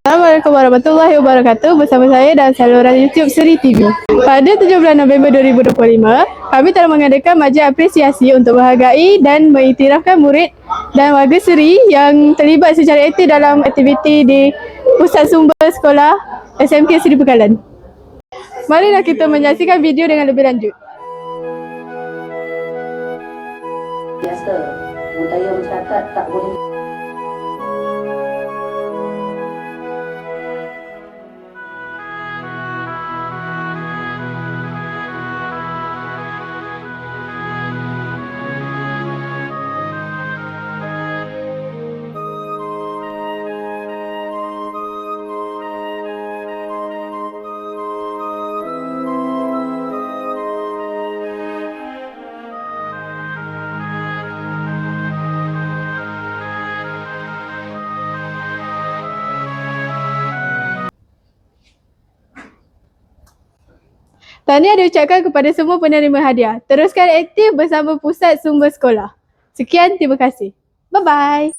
Assalamualaikum warahmatullahi wabarakatuh bersama saya dan saluran YouTube Seri TV. Pada 17 November 2025, kami telah mengadakan majlis apresiasi untuk menghargai dan mengiktirafkan murid dan warga Seri yang terlibat secara aktif dalam aktiviti di Pusat Sumber Sekolah SMK Seri Pekalan. Marilah kita menyaksikan video dengan lebih lanjut. biasa budaya masyarakat tak boleh Tahniah diucapkan kepada semua penerima hadiah. Teruskan aktif bersama Pusat Sumber Sekolah. Sekian, terima kasih. Bye-bye.